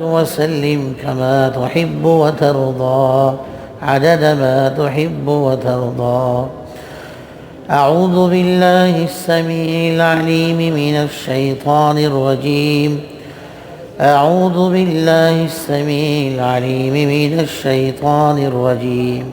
وسلم كما تحب وترضى عدد ما تحب وترضى. أعوذ بالله السميع العليم من الشيطان الرجيم. أعوذ بالله السميع العليم من الشيطان الرجيم.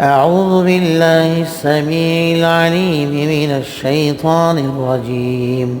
أعوذ بالله السميع العليم من الشيطان الرجيم.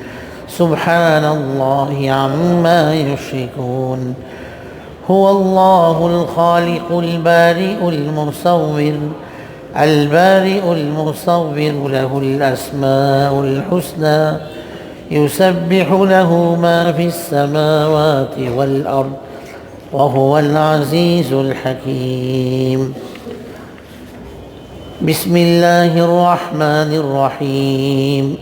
سبحان الله عما يشركون. هو الله الخالق البارئ المصور البارئ المصور له الأسماء الحسنى يسبح له ما في السماوات والأرض وهو العزيز الحكيم. بسم الله الرحمن الرحيم.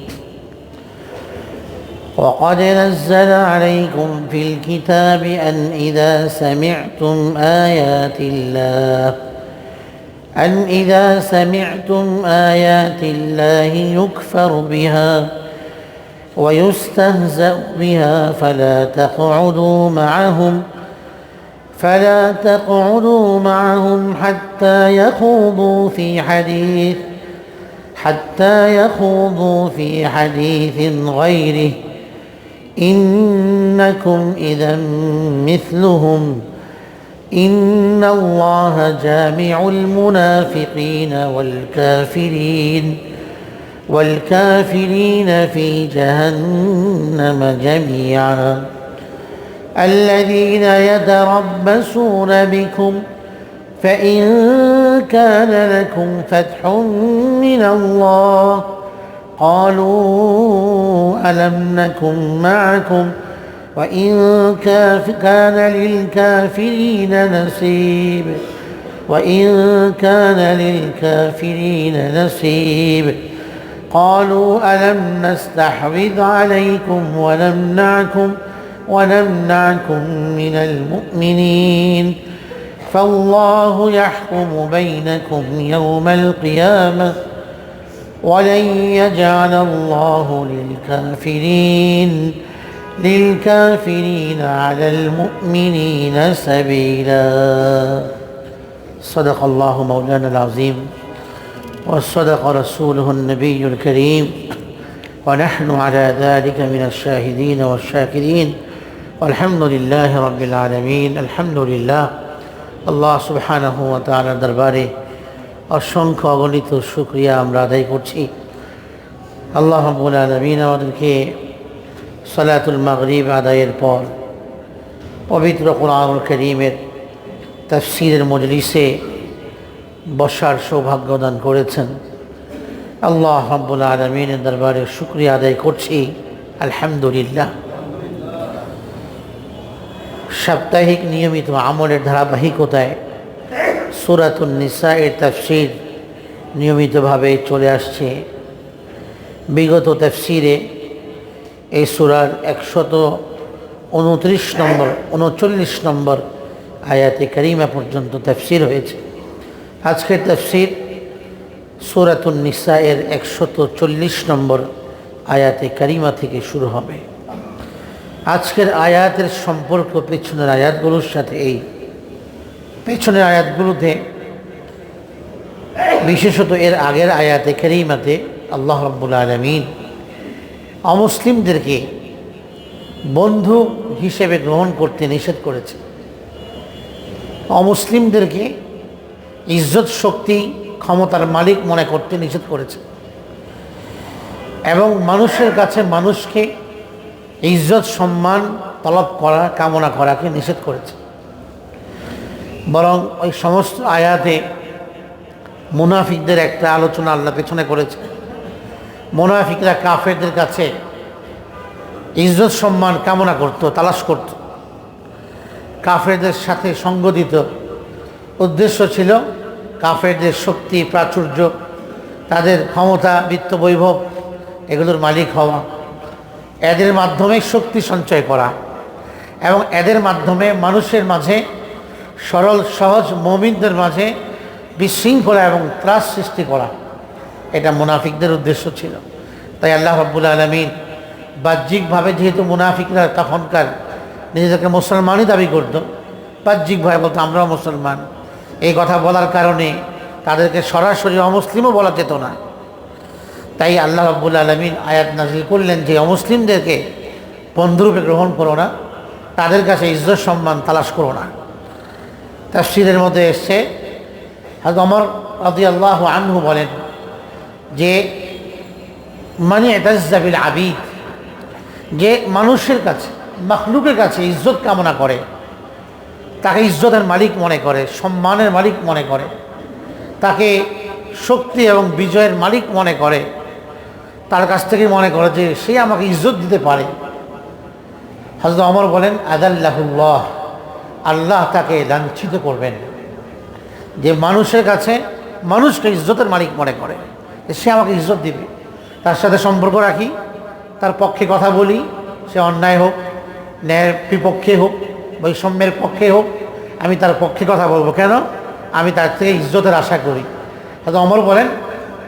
وقد نزل عليكم في الكتاب أن إذا سمعتم آيات الله أن إذا سمعتم آيات الله يكفر بها ويستهزأ بها فلا تقعدوا معهم فلا تقعدوا معهم حتى يخوضوا في حديث حتى يخوضوا في حديث غيره. إنكم إذا مثلهم إن الله جامع المنافقين والكافرين والكافرين في جهنم جميعا. الذين يتربصون بكم فإن كان لكم فتح من الله قالوا ألم نكن معكم وإن كاف كان للكافرين نصيب. وإن كان للكافرين نصيب. قالوا ألم نستحوذ عليكم ونمنعكم ونمنعكم من المؤمنين. فالله يحكم بينكم يوم القيامة ولن يجعل الله للكافرين للكافرين على المؤمنين سبيلا. صدق الله مولانا العظيم وصدق رسوله النبي الكريم. ونحن على ذلك من الشاهدين والشاكرين. والحمد لله رب العالمين. الحمد لله. الله سبحانه وتعالى درباره অসংখ্য অগণিত শুকরিয়া আমরা আদায় করছি। আল্লাহ রাব্বুল আলামিন আমাদেরকে সালাতুল মাগরিব আদায়ের পর পবিত্র কোরআনুল করিমের তাফসীরের মজলিসে বসার সৌভাগ্য দান করেছেন। আল্লাহ রাব্বুল আলমিনের দরবারে শুক্রিয়া আদায় করছি। আলহামদুলিল্লাহ। সাপ্তাহিক নিয়মিত আমলের ধারাবাহিকতায় সুরাতুন নিসা এর তাফসির নিয়মিতভাবে চলে আসছে। বিগত তাফসিরে এই সুরার একশত উনত্রিশ নম্বর, উনচল্লিশ নম্বর আয়াতে করিমা পর্যন্ত তাফসির হয়েছে। আজকের তাফসির সুরাতুন নিসা এর একশত চল্লিশ নম্বর আয়াতে কারিমা থেকে শুরু হবে। আজকের আয়াতের সম্পর্ক পেছনের আয়াতগুলোর সাথে এই পেছনের আয়াতগুলোতে, বিশেষত এর আগের আয়াতে কারিমাতে আল্লাহ রব্বুল আলমিন অমুসলিমদেরকে বন্ধু হিসেবে গ্রহণ করতে নিষেধ করেছে অমুসলিমদেরকে ইজ্জত, শক্তি, ক্ষমতার মালিক মনে করতে নিষেধ করেছে এবং মানুষের কাছে মানুষকে ইজ্জত, সম্মান, তলব করা, কামনা করাকে নিষেধ করেছে বরং ওই সমস্ত আয়াতে মুনাফিকদের একটা আলোচনা আল্লাহ পেছনে করেছে। মুনাফিকরা কাফেরদের কাছে ইজ্জত সম্মান কামনা করত, তালাশ করত। কাফেরদের সাথে সঙ্গ দিত। উদ্দেশ্য ছিল কাফেরদের শক্তি, প্রাচুর্য, তাদের ক্ষমতা, বিত্ত বৈভব এগুলোর মালিক হওয়া, এদের মাধ্যমে শক্তি সঞ্চয় করা এবং এদের মাধ্যমে মানুষের মাঝে সরল, সহজ মমিনদের মাঝে বিশৃঙ্খলা এবং ত্রাস সৃষ্টি করা। এটা মুনাফিকদের উদ্দেশ্য ছিল। তাই আল্লাহ রাব্বুল আলমিন বাহ্যিকভাবে যেহেতু মুনাফিকরা তখনকার নিজেদেরকে মুসলমানই দাবি করত, বাহ্যিকভাবে বলতো, আমরাও মুসলমান। এই কথা বলার কারণে তাদেরকে সরাসরি অমুসলিমও বলা যেত না। তাই আল্লাহ রাব্বুল আলমিন আয়াত নাজিল করলেন যে, অমুসলিমদেরকে বন্ধুরূপে গ্রহণ করো না, তাদের কাছে ইজ্জত সম্মান তালাশ করো না। তাফসিরের মধ্যে এসছে। হয়তো অমর রাদি আল্লাহ আনহু বলেন যে মানে এতাজাবিল আবিদ যে মানুষের কাছে, মখলুকের কাছে ইজ্জত কামনা করে, তাকে ইজ্জতের মালিক মনে করে, সম্মানের মালিক মনে করে, তাকে শক্তি এবং বিজয়ের মালিক মনে করে, তার কাছ থেকে মনে করে যে সে আমাকে ইজ্জত দিতে পারে। হজরত অমর বলেন, আদাল্লাহুল্লাহ আল্লাহ তাকে লাঞ্ছিত করবেন। যে মানুষের কাছে মানুষকে ইজ্জতের মালিক মনে করে সে আমাকে ইজ্জত দিবে। তার সাথে সম্পর্ক রাখি, তার পক্ষে কথা বলি, সে অন্যায় হোক, ন্যায়ের বিপক্ষে হোক, বৈষম্যের পক্ষে হোক, আমি তার পক্ষে কথা বলব। কেন? আমি তার থেকে ইজ্জতের আশা করি। হয়তো অমর বলেন,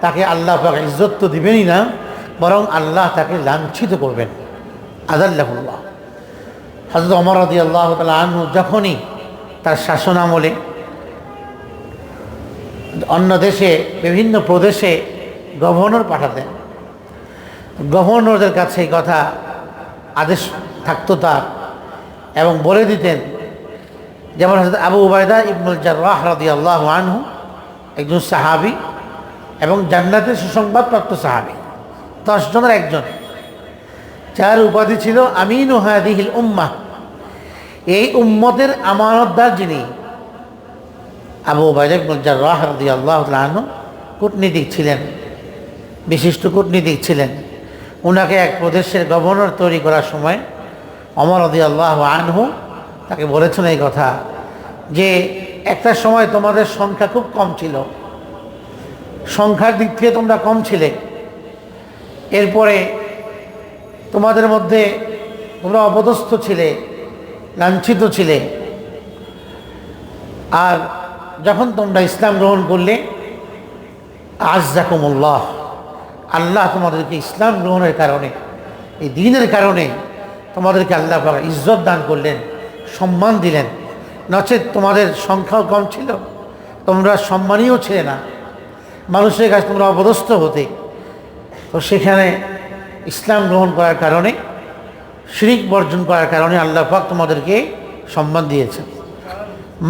তাকে আল্লাহ ইজ্জত তো দিবেনই না, বরং আল্লাহ তাকে লাঞ্ছিত করবেন। আদাল্লাহুল্লাহ হজরত অমর রদি আল্লাহ আনহু যখনই তার শাসন আমলে অন্য দেশে, বিভিন্ন প্রদেশে গভর্নর পাঠাতেন, গভর্নরদের কাছে কথা আদেশ থাকতো তার এবং বলে দিতেন, যেমন আবু উবায়দা ইবনুল জার্রাহ রদি আল্লাহ আনহু একজন সাহাবি এবং জান্নাতের সুসংবাদপ্রাপ্ত সাহাবি, দশজনের একজন। যার উপাধি ছিল আমিন হাদিহিল উম্মা। এই উম্মতের আমানতদার যিনি, আবু বাজার রদি আল্লাহ কূটনীতিক ছিলেন, বিশিষ্ট কূটনীতিক ছিলেন। ওনাকে এক প্রদেশের গভর্নর তৈরি করার সময় অমর রদি আল্লাহ আনহু তাকে বলেছেন এই কথা যে, একটা সময় তোমাদের সংখ্যা খুব কম ছিল। সংখ্যার দিক থেকে তোমরা কম ছিলে। এরপরে তোমাদের মধ্যে তোমরা অপদস্থ ছিলে, লাঞ্ছিত ছিলে। আর যখন তোমরা ইসলাম গ্রহণ করলে আজ জাকুমুল্লাহ আল্লাহ তোমাদেরকে ইসলাম গ্রহণের কারণে, এই দিনের কারণে তোমাদেরকে আল্লাহ ইজ্জত দান করলেন, সম্মান দিলেন। নচেত তোমাদের সংখ্যাও কম ছিল, তোমরা সম্মানীয় ছিলে না। মানুষের কাছে তোমরা অপদস্থ হতে। তো সেখানে ইসলাম গ্রহণ করার কারণে, শিরিক বর্জন করার কারণে আল্লাহ পাক তোমাদেরকে সম্মান দিয়েছেন।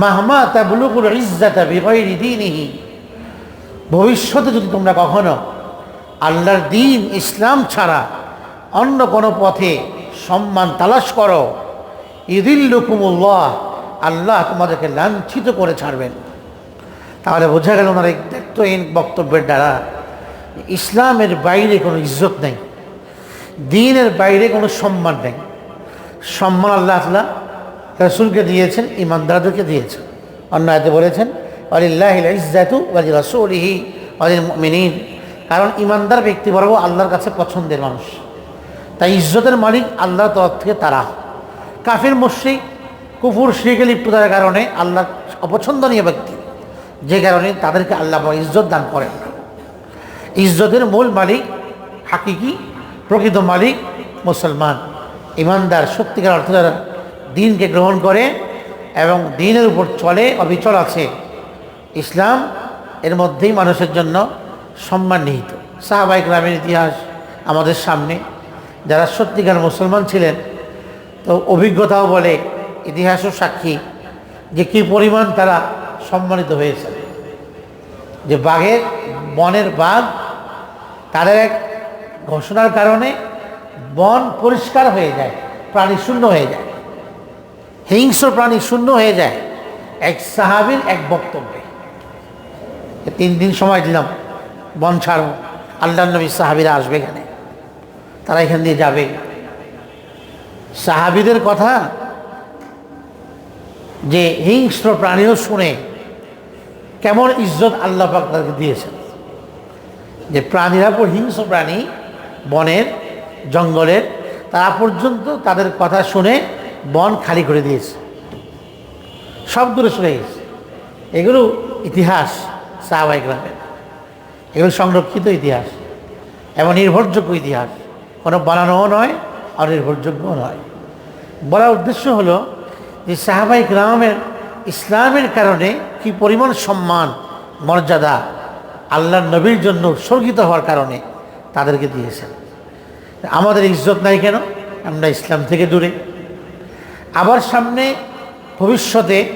মাহমা তা বুলুকুল ইজ্জাতা বিগয়রি দিনহি, ভবিষ্যতে যদি তোমরা কখনো আল্লাহর দিন ইসলাম ছাড়া অন্য কোনো পথে সম্মান তালাশ করো ইদিল্লুকুমুল্লাহ আল্লাহ তোমাদেরকে লাঞ্ছিত করে ছাড়বেন। তাহলে বোঝা গেল ওনার এই দায়িত্বহীন বক্তব্যের দ্বারা ইসলামের বাইরে কোনো ইজ্জত নেই। দিনের বাইরে কোনো সম্মান নেই। সম্মান আল্লাহ তালা রসুলকে দিয়েছেন ইমানদারদেরকে দিয়েছেন। অন্য আয়তে বলেছেন আলিল্লাহ ইজ্জাতু ওয়ালি রসুলিহি কারণ ইমানদার ব্যক্তিবর্গ আল্লাহর কাছে পছন্দের মানুষ। তাই ইজ্জতের মালিক আল্লাহর তরফ থেকে তারা। কাফির, মুশ্রিক, কুফুর শিখে লিপ্ততার কারণে আল্লাহ অপছন্দনীয় ব্যক্তি। যে কারণে তাদেরকে আল্লাহ ইজ্জত দান করেন। না ইজ্জতের মূল মালিক হাকিকি প্রকৃত মালিক মুসলমান। ইমানদার, সত্যিকার অর্থ যারা দিনকে গ্রহণ করে এবং দিনের উপর চলে, অবিচল আছে। ইসলাম এর মধ্যেই মানুষের জন্য সম্মান নিহিত। সাহাবাই গ্রামের ইতিহাস আমাদের সামনে। যারা সত্যিকার মুসলমান ছিলেন, তো অভিজ্ঞতাও বলে, ইতিহাসও সাক্ষী যে কী পরিমাণ তারা সম্মানিত হয়েছে যে বাঘের, বনের বাঘ, তাদের এক ঘোষণার কারণে বন পরিষ্কার হয়ে যায়, প্রাণী শূন্য হয়ে যায়, হিংস্র প্রাণী শূন্য হয়ে যায়, এক সাহাবির এক বক্তব্যে। তিন দিন সময় দিলাম, বন ছাড়ব আল্লাহ নবী সাহাবিরা আসবে এখানে, তারা এখান দিয়ে যাবে। সাহাবিদের কথা যে হিংস্র প্রাণীও শুনে কেমন ইজ্জত আল্লাহ পাক তাদেরকে দিয়েছেন, যে প্রাণীরা পর হিংস্র প্রাণী বনের, জঙ্গলের, তারা পর্যন্ত তাদের কথা শুনে বন খালি করে দিয়েছে। সব দূরে সরে গেছে। এগুলো ইতিহাস সাহাবাই গ্রামের এগুলো সংরক্ষিত ইতিহাস এবং নির্ভরযোগ্য ইতিহাস। কোনো বানানোও নয় আর নির্ভরযোগ্যও নয়। বলার উদ্দেশ্য হলো যে সাহাবাই গ্রামের ইসলামের কারণে কি পরিমাণ সম্মান, মর্যাদা আল্লাহ নবীর জন্য উৎসর্গিত হওয়ার কারণে তাদেরকে দিয়েছেন। আমাদের ইজ্জত নাই কেন? আমরা ইসলাম থেকে দূরে। আবার সামনে ভবিষ্যতে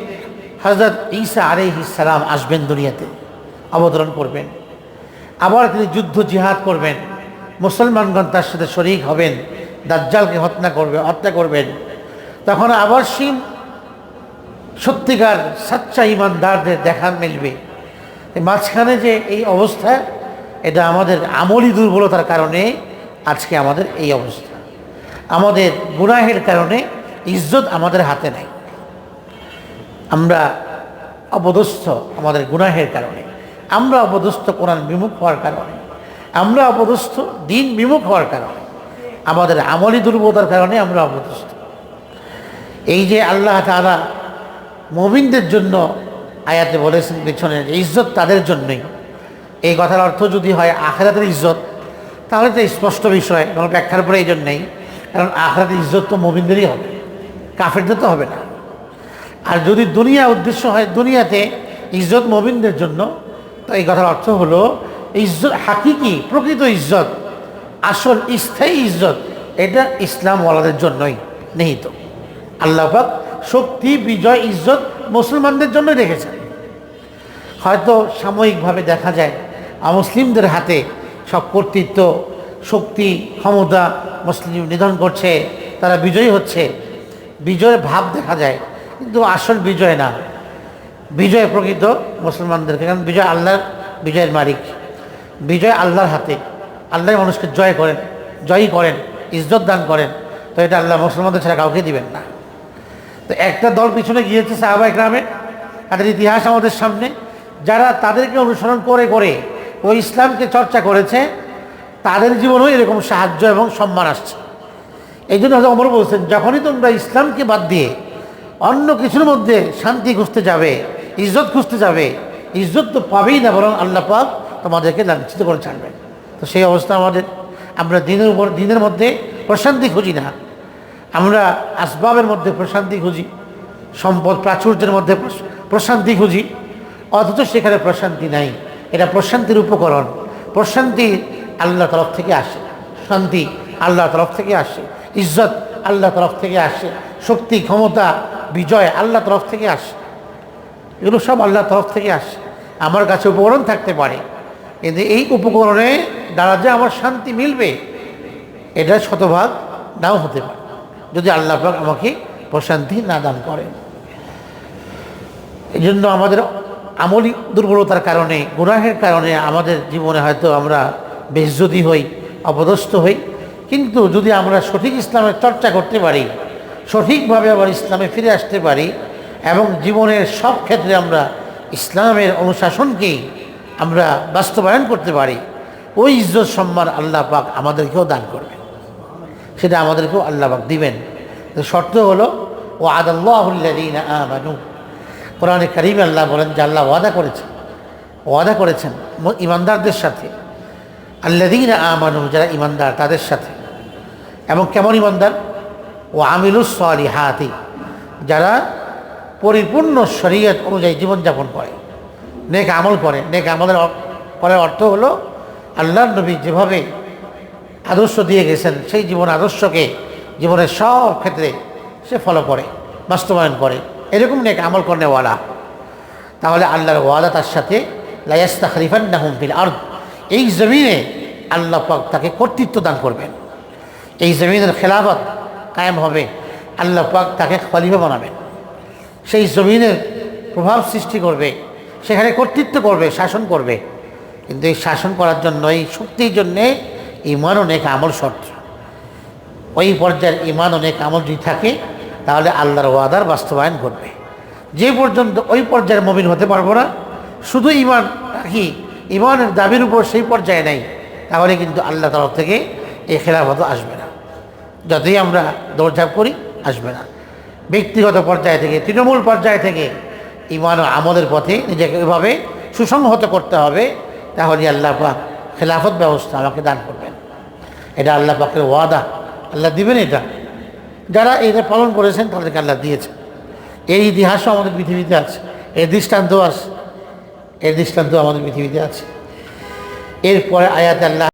হজরত ঈসা ইসালাম আসবেন দুনিয়াতে, অবতরণ করবেন। আবার তিনি যুদ্ধ, জিহাদ করবেন। মুসলমানগণ তার সাথে শরিক হবেন, দাজ্জালকে হত্যা করবে, হত্যা করবেন। তখন আবার সিম সত্যিকার সাচ্চা ইমানদারদের দেখা মিলবে। মাঝখানে যে এই অবস্থা এটা আমাদের আমলি দুর্বলতার কারণে আজকে আমাদের এই অবস্থা। আমাদের গুনাহের কারণে ইজ্জত আমাদের হাতে নাই। আমরা অপদস্থ আমাদের গুনাহের কারণে। আমরা অপদস্থ কোরআন বিমুখ হওয়ার কারণে। আমরা অপদস্থ দিন বিমুখ হওয়ার কারণে। আমাদের আমলি দুর্বলতার কারণে আমরা অপদস্থ। এই যে আল্লাহ তালা মমিনদের জন্য আয়াতে বলেছেন পেছনে, ইজ্জত তাদের জন্যই। এই কথার অর্থ যদি হয় আখেরাতের ইজ্জত, তাহলে তো স্পষ্ট বিষয়, কোনো ব্যাখ্যার পরে এই কারণ আখেরাতের ইজ্জত তো মমিনদেরই হবে, কাফেরদের তো হবে না। আর যদি দুনিয়া উদ্দেশ্য হয় দুনিয়াতে ইজ্জত মবিনদের জন্য, তো এই কথার অর্থ হলো ইজ্জত, হাকিকি, প্রকৃত ইজ্জত, আসল স্থায়ী ইজ্জত, এটা ইসলামওয়ালাদের জন্যই নিহিত। আল্লাহাক শক্তি, বিজয়, ইজ্জত মুসলমানদের জন্য রেখেছেন। হয়তো সাময়িকভাবে দেখা যায় মুসলিমদের হাতে সব কর্তৃত্ব, শক্তি, ক্ষমতা মুসলিম নিধন করছে, তারা বিজয়ী হচ্ছে। বিজয়ের ভাব দেখা যায়, কিন্তু আসল বিজয় না। বিজয় প্রকৃত মুসলমানদেরকে, কারণ বিজয় আল্লাহর, বিজয়ের মালিক। বিজয় আল্লাহর হাতে। আল্লাহ মানুষকে জয় করেন, জয়ী করেন, ইজ্জত দান করেন। তো এটা আল্লাহ মুসলমানদের ছাড়া কাউকে দিবেন না। তো একটা দল পিছনে গিয়েছে সাহাবাই গ্রামে তাদের ইতিহাস আমাদের সামনে। যারা তাদেরকে অনুসরণ করে করে ওই ইসলামকে চর্চা করেছে, তাদের জীবনেও এরকম সাহায্য এবং সম্মান আসছে। এই জন্য হয়তো অমর বলছেন, যখনই তোমরা ইসলামকে বাদ দিয়ে অন্য কিছুর মধ্যে শান্তি খুঁজতে যাবে, ইজ্জত খুঁজতে যাবে, ইজ্জত তো পাবেই না, বরং আল্লাহ পাক তোমাদেরকে লাঞ্ছিত করে ছাড়বেন। তো সেই অবস্থা আমাদের। আমরা দিনের উপর, দিনের মধ্যে প্রশান্তি খুঁজি না। আমরা আসবাবের মধ্যে প্রশান্তি খুঁজি, সম্পদ, প্রাচুর্যের মধ্যে প্রশান্তি খুঁজি, অথচ সেখানে প্রশান্তি নাই। এটা প্রশান্তির উপকরণ। প্রশান্তি আল্লাহ তরফ থেকে আসে। শান্তি আল্লাহ তরফ থেকে আসে। ইজ্জত আল্লাহ তরফ থেকে আসে। শক্তি, ক্ষমতা, বিজয় আল্লাহ তরফ থেকে আসে। এগুলো সব আল্লাহ তরফ থেকে আসে। আমার কাছে উপকরণ থাকতে পারে। কিন্তু এই উপকরণে দ্বারা যে আমার শান্তি মিলবে, এটা শতভাগ নাও হতে পারে। যদি আল্লাহ আমাকে প্রশান্তি না দান করেন। এই জন্য আমাদের আমলি দুর্বলতার কারণে, গুনাহের কারণে আমাদের জীবনে হয়তো আমরা বেজ্জতি হই, অপদস্থ হই। কিন্তু যদি আমরা সঠিক ইসলামের চর্চা করতে পারি, সঠিকভাবে আবার ইসলামে ফিরে আসতে পারি এবং জীবনের সব ক্ষেত্রে আমরা ইসলামের অনুশাসনকেই আমরা বাস্তবায়ন করতে পারি, ওই ইজ্জত সম্মান আল্লাহ পাক আমাদেরকেও দান করবেন। সেটা আমাদেরকেও আল্লাহ পাক দিবেন। শর্ত হলো ও আদাল্লাহুল্লাদিন আমানু। কোরআনে করিম আল্লাহ বলেন যে আল্লাহ ওয়াদা করেছেন। ওয়াদা করেছেন ইমানদারদের সাথে। আল্লাদিন আমানু, যারা ইমানদার, তাদের সাথে। এবং কেমন ইমানদার? ও আমিলুস হাতি যারা পরিপূর্ণ শরীয়ত অনুযায়ী জীবনযাপন করে। নেক আমল করে। নেক আমলের করার অর্থ হলো, আল্লাহর নবী যেভাবে আদর্শ দিয়ে গেছেন, সেই জীবন আদর্শকে, জীবনের সব ক্ষেত্রে সে ফলো করে, বাস্তবায়ন করে। এরকম নেক আমল করেওয়ালা তাহলে আল্লাহর ওয়াদা তার সাথে লায়াস্তা খরিফান নাহুম ফিল আর এই জমিনে আল্লাহ পাক তাকে কর্তৃত্ব দান করবেন। এই জমিনের খেলাফত কায়েম হবে, আল্লাহ পাক তাকে খলিফা বানাবেন। সেই জমিনের প্রভাব সৃষ্টি করবে, সেখানে কর্তৃত্ব করবে, শাসন করবে। কিন্তু এই শাসন করার জন্য এই শক্তির জন্যে ইমান অনেক আমল শর্ত। ওই পর্যায়ের ইমান অনেক আমল যদি থাকে তাহলে আল্লাহর ওয়াদার বাস্তবায়ন করবে যে পর্যন্ত ওই পর্যায়ের মমিন হতে পারব না, শুধু ইমান কি ইমানের দাবির উপর সেই পর্যায়ে নেই, তাহলে কিন্তু আল্লাহ তরফ থেকে এই খেলাফত আসবে না। যতই আমরা দৌড়ঝাঁপ করি, আসবে না। ব্যক্তিগত পর্যায় থেকে, তৃণমূল পর্যায় থেকে ইমান ও আমলের পথে নিজেকে এভাবে সুসংহত করতে হবে, তাহলে আল্লাহ পাক খেলাফত ব্যবস্থা আমাকে দান করবেন। এটা আল্লাহ পাকের ওয়াদা। আল্লাহ দিবেন এটা। যারা এটা পালন করেছেন তাদেরকে আল্লাহ দিয়েছে। এই ইতিহাসও আমাদের পৃথিবীতে আছে এর দৃষ্টান্ত আছে এর দৃষ্টান্ত আমাদের পৃথিবীতে আছে। এরপরে আয়াত আল্লাহ